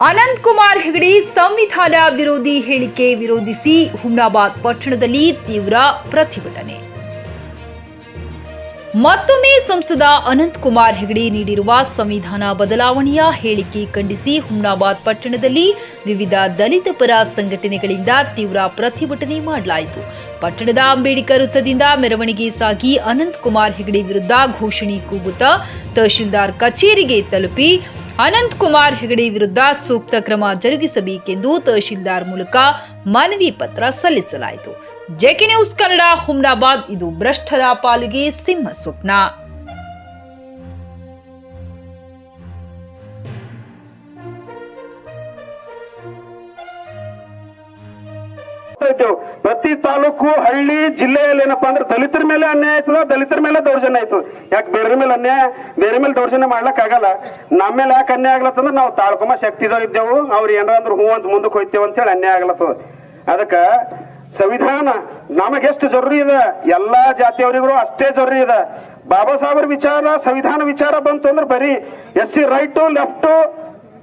ಅನಂತ್ ಕುಮಾರ್ ಹೆಗಡೆ ಸಂವಿಧಾನ ವಿರೋಧಿ ಹೇಳಿಕೆ ವಿರೋಧಿಸಿ ಹುಮ್ನಾಬಾದ್ ಪಟ್ಟಣದಲ್ಲಿ ತೀವ್ರ ಪ್ರತಿಭಟನೆ. ಮತ್ತೊಮ್ಮೆ ಸಂಸದ ಅನಂತ್ ಕುಮಾರ್ ಹೆಗಡೆ ನೀಡಿರುವ ಸಂವಿಧಾನ ಬದಲಾವಣೆಯ ಹೇಳಿಕೆ ಖಂಡಿಸಿ ಹುಮ್ನಾಬಾದ್ ಪಟ್ಟಣದಲ್ಲಿ ವಿವಿಧ ದಲಿತ ಪರ ಸಂಘಟನೆಗಳಿಂದ ತೀವ್ರ ಪ್ರತಿಭಟನೆ ಮಾಡಲಾಯಿತು. ಪಟ್ಟಣದ ಅಂಬೇಡ್ಕರ್ ವೃತ್ತದಿಂದ ಮೆರವಣಿಗೆ ಸಾಗಿ ಅನಂತ್ ಕುಮಾರ್ ಹೆಗಡೆ ವಿರುದ್ಧ ಘೋಷಣೆ ಕೂಗುತ್ತಾ ತಹಶೀಲ್ದಾರ್ ಕಚೇರಿಗೆ ತಲುಪಿ ಅನಂತ್ ಕುಮಾರ್ ಹೆಗಡೆ ವಿರುದ್ಧ ಸೂಕ್ತ ಕ್ರಮ ಜರುಗಿಸಬೇಕೆಂದು ತಹಶೀಲ್ದಾರ್ ಮೂಲಕ ಮನವಿ ಪತ್ರ ಸಲ್ಲಿಸಲಾಯಿತು. ಜೆಕೆ ನ್ಯೂಸ್ ಕನ್ನಡ, ಹುಮ್ನಾಬಾದ್, ಇದು ಭ್ರಷ್ಟರ ಪಾಲಿಗೆ ಸಿಂಹ ಸ್ವಪ್ನ. ಇದ್ದೇವೆ ಪ್ರತಿ ತಾಲೂಕು, ಹಳ್ಳಿ, ಜಿಲ್ಲೆಯಲ್ಲಿ ಏನಪ್ಪಾ ಅಂದ್ರೆ ದಲಿತರ ಮೇಲೆ ಅನ್ಯಾಯ ಆಯ್ತದ, ದಲಿತರ ಮೇಲೆ ದೌರ್ಜನ್ಯ ಆಯ್ತು ಯಾಕೆ ಬೇರೆ ಮೇಲೆ ಅನ್ಯಾಯ? ಬೇರೆ ಮೇಲೆ ದೌರ್ಜನ್ಯ ಮಾಡ್ಲಕ್ ಆಗಲ್ಲ. ನಮ್ಮ ಮೇಲೆ ಯಾಕೆ ಅನ್ಯಾಯ ಆಗ್ಲತ್ತಂದ್ರೆ ನಾವು ತಾಳ್ಕೊಂಬ ಶಕ್ತಿದವ್ರು ಇದ್ದೇವು. ಅವ್ರು ಏನಾರ ಅಂದ್ರೆ ಹೂ ಅಂತ ಮುಂದಕ್ಕೆ ಹೋಯ್ತೇವೆ ಅಂತ ಹೇಳಿ ಅನ್ಯಾಯ ಆಗ್ಲತ್ತದ. ಅದಕ್ಕ ಸಂವಿಧಾನ ನಮಗೆಷ್ಟು ಜರುರಿ ಇದೆ? ಎಲ್ಲಾ ಜಾತಿಯವರಿಗೂ ಅಷ್ಟೇ ಜರುರಿ ಇದೆ. ಬಾಬಾ ಸಾಹೇಬ್ರ ವಿಚಾರ, ಸಂವಿಧಾನ ವಿಚಾರ ಬಂತು ಅಂದ್ರೆ ಬರೀ ಎಸ್ ಸಿ ರೈಟು, ಲೆಫ್ಟು,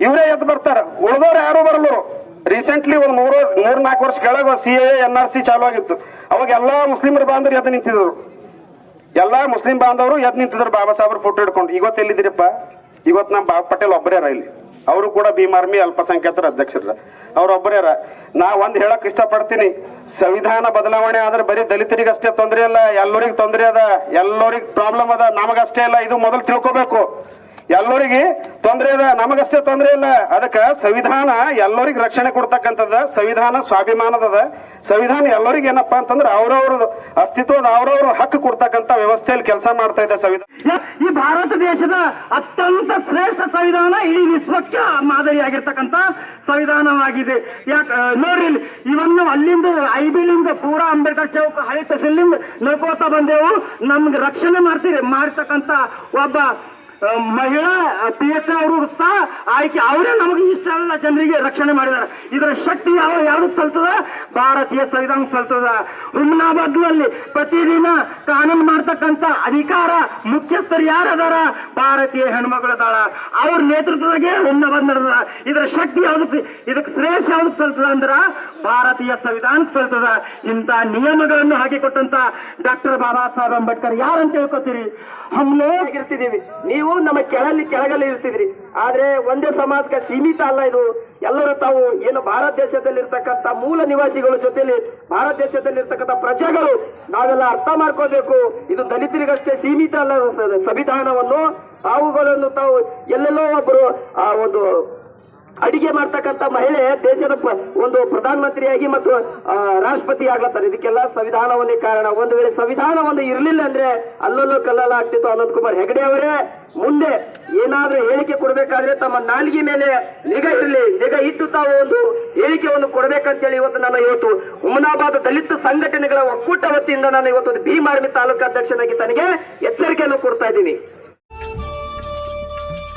ಇವರೇ ಎದ್ದು ಬರ್ತಾರ. ಉಳಿದವ್ರು ಯಾರು ಬರಲ್ಲರು. ರೀಸೆಂಟ್ಲಿ ಒಂದು ಮೂರು, ಮೂರ್ ನಾಲ್ಕು ವರ್ಷ ಕೆಳಗೆ C A N R C ಚಾಲು ಆಗಿತ್ತು. ಅವಾಗ ಎಲ್ಲಾ ಮುಸ್ಲಿಮರ ಬಾಂಧವರು ಎದ್ದು ನಿಂತಿದ್ರು. ಎಲ್ಲಾ ಮುಸ್ಲಿಂ ಬಾಂಧವರು ಎದ್ದು ನಿಂತಿದ್ರು. ಬಾಬಾ ಸಾಹೇಬ್ರ ಫೋಟೋ ಹಿಡ್ಕೊಂಡು ಇವತ್ತು ಎಲ್ಲಿದ್ದೀರಪ್ಪ? ಇವತ್ತು ನಮ್ಮ ಬಾಬಾ ಪಟೇಲ್ ಒಬ್ಬರೇರ ಇಲ್ಲಿ. ಅವರು ಕೂಡ ಭೀಮಾರ್ಮಿ ಅಲ್ಪಸಂಖ್ಯಾತರ ಅಧ್ಯಕ್ಷರ. ಅವ್ರೊಬ್ಬರೇರ ನಾ ಒಂದ್ ಹೇಳಕ್ ಇಷ್ಟಪಡ್ತೀನಿ. ಸಂವಿಧಾನ ಬದಲಾವಣೆ ಆದ್ರೆ ಬರೀ ದಲಿತರಿಗಷ್ಟೇ ತೊಂದರೆ ಇಲ್ಲ, ಎಲ್ಲರಿಗೂ ತೊಂದರೆ ಅದ, ಎಲ್ಲರಿಗೂ ಪ್ರಾಬ್ಲಮ್ ಅದ, ನಮಗಷ್ಟೇ ಇಲ್ಲ, ಇದು ಮೊದಲು ತಿಳ್ಕೊಬೇಕು. ಎಲ್ಲರಿಗೆ ತೊಂದರೆ ಅದ ನಮಗಷ್ಟೇ ತೊಂದರೆ ಇಲ್ಲ. ಅದಕ್ಕ ಸಂವಿಧಾನ ಎಲ್ಲರಿಗೆ ರಕ್ಷಣೆ ಕೊಡ್ತಕ್ಕಂಥದ್ದು, ಸಂವಿಧಾನ ಸ್ವಾಭಿಮಾನದ ಸಂವಿಧಾನ ಎಲ್ಲರಿಗೆ ಏನಪ್ಪಾ ಅಂತಂದ್ರೆ ಅವ್ರವ್ರ ಅಸ್ತಿತ್ವದ ಅವ್ರವ್ರ ಹಕ್ಕು ಕೊಡ್ತಕ್ಕಂಥ ವ್ಯವಸ್ಥೆಯಲ್ಲಿ ಕೆಲಸ ಮಾಡ್ತಾ ಇದೆ ಸಂವಿಧಾನ. ಈ ಭಾರತ ದೇಶದ ಅತ್ಯಂತ ಶ್ರೇಷ್ಠ ಸಂವಿಧಾನ ಇಡೀ ವಿಶ್ವಕ್ಕೆ ಮಾದರಿಯಾಗಿರ್ತಕ್ಕಂಥ ಸಂವಿಧಾನವಾಗಿದೆ. ಯಾಕ ನೋಡ್ರಿ ಇವನ್ನು ಅಲ್ಲಿಂದ ಐಬಿಲಿಂದ ಪೂರಾ ಅಂಬೇಡ್ಕರ್ ಚೌಕ್, ಹಳೆ ತಹಸೀಲಿಂದ ನಡ್ಕೋತಾ ಬಂದೆವು. ನಮ್ಗೆ ರಕ್ಷಣೆ ಮಾಡ್ತೀರಿ, ಮಾಡ್ತಕ್ಕಂಥ ಒಬ್ಬ ಮಹಿಳಾ ಪಿ ಎಸ್ ಅವರು ಸಹ ಆಯ್ಕೆ. ಅವರೇ ನಮಗೆ ಇಷ್ಟೆಲ್ಲ ಜನರಿಗೆ ರಕ್ಷಣೆ ಮಾಡಿದ್ದಾರೆ ಇದರ ಶಕ್ತಿ ಯಾವ ಯಾರು ಸಲ್ತದ? ಭಾರತೀಯ ಸಂವಿಧಾನ ಸಲ್ತದ. ಹುಮ್ನಾಬಾದ್ನಲ್ಲಿ ಪ್ರತಿದಿನ ಕಾನೂನು ಮಾಡ್ತಕ್ಕಂಥ ಅಧಿಕಾರ ಮುಖ್ಯಸ್ಥರು ಯಾರದಾರ? ಭಾರತೀಯ ಹೆಣ್ಮಗಳು ಅದಾಳ. ಅವ್ರ ನೇತೃತ್ವದಾಗೆ ಹುಮ್ನಾಬಾದ್ ಬಂದ ಇದರ ಶಕ್ತಿ ಯಾವ್ದು ಇದಕ್ಕೆ ಶ್ರೇಷ್ಠ ಯಾವ್ದಕ್ಕೆ ಸಲ್ತದ ಅಂದ್ರ ಭಾರತೀಯ ಸಂವಿಧಾನಕ್ಕೆ ಸಲ್ತದ. ಇಂಥ ನಿಯಮಗಳನ್ನು ಹಾಕಿಕೊಟ್ಟಂತ ಡಾಕ್ಟರ್ ಬಾಬಾ ಸಾಹೇಬ್ ಅಂಬೇಡ್ಕರ್ ಯಾರಂತ ಹೇಳ್ಕೊತೀರಿ ಹಮ್ಲೋ ಇರ್ತಿದೀವಿ ನೀವು ನಮ್ಮ ಕೆಳಲ್ಲಿ ಕೆಳಗಲ್ಲಿ ಇರ್ತಿದ್ರಿ. ಆದ್ರೆ ಒಂದೇ ಸಮಾಜಕ್ಕೆ ಸೀಮಿತ ಅಲ್ಲ ಇದು. ಎಲ್ಲರೂ ತಾವು ಏನು ಭಾರತ ದೇಶದಲ್ಲಿರ್ತಕ್ಕಂಥ ಮೂಲ ನಿವಾಸಿಗಳ ಜೊತೆಯಲ್ಲಿ ಭಾರತ ದೇಶದಲ್ಲಿರ್ತಕ್ಕಂಥ ಪ್ರಜೆಗಳು ನಾವೆಲ್ಲ ಅರ್ಥ ಮಾಡ್ಕೋಬೇಕು. ಇದು ದಲಿತರಿಗಷ್ಟೇ ಸೀಮಿತ ಅಲ್ಲ ಸಂವಿಧಾನವನ್ನು ತಾವುಗಳನ್ನು ತಾವು ಎಲ್ಲೆಲ್ಲೋ ಒಬ್ಬರು ಆ, ಒಂದು ಅಡಿಗೆ ಮಾಡ್ತಕ್ಕಂಥ ಮಹಿಳೆ ದೇಶದ ಒಂದು ಪ್ರಧಾನಮಂತ್ರಿಯಾಗಿ ಮತ್ತು ರಾಷ್ಟ್ರಪತಿ ಆಗ್ಲತ್ತಾರೆ ಇದಕ್ಕೆಲ್ಲ ಸಂವಿಧಾನ ಒಂದೇ ಕಾರಣ. ಒಂದು ವೇಳೆ ಸಂವಿಧಾನ ಒಂದು ಇರಲಿಲ್ಲ ಅಂದ್ರೆ ಅಲ್ಲಲ್ಲೂ ಕಲ್ಲಲ್ಲ ಆಗ್ತಿತ್ತು ಅನಂತ್ ಕುಮಾರ್. ಹೆಗಡೆ ಅವರೇ, ಮುಂದೆ ಏನಾದ್ರೂ ಹೇಳಿಕೆ ಕೊಡಬೇಕಾದ್ರೆ ತಮ್ಮ ನಾಲಿಗೆ ಮೇಲೆ ನಿಗ ಇರಲಿ. ನಿಗ ಇಟ್ಟು ತಾವು ಒಂದು ಹೇಳಿಕೆಯನ್ನು ಕೊಡಬೇಕಂತೇಳಿ ಇವತ್ತು ನಾನು ಇವತ್ತು ಉಮನಾಬಾದ್ ದಲಿತ ಸಂಘಟನೆಗಳ ಒಕ್ಕೂಟ ವತಿಯಿಂದ ನಾನು ಇವತ್ತು ಒಂದು ಭೀಮಾರ್ಮಿ ತಾಲೂಕಾ ಅಧ್ಯಕ್ಷನಾಗಿ ತನಗೆ ಎಚ್ಚರಿಕೆಯನ್ನು ಕೊಡ್ತಾ ಇದ್ದೀನಿ.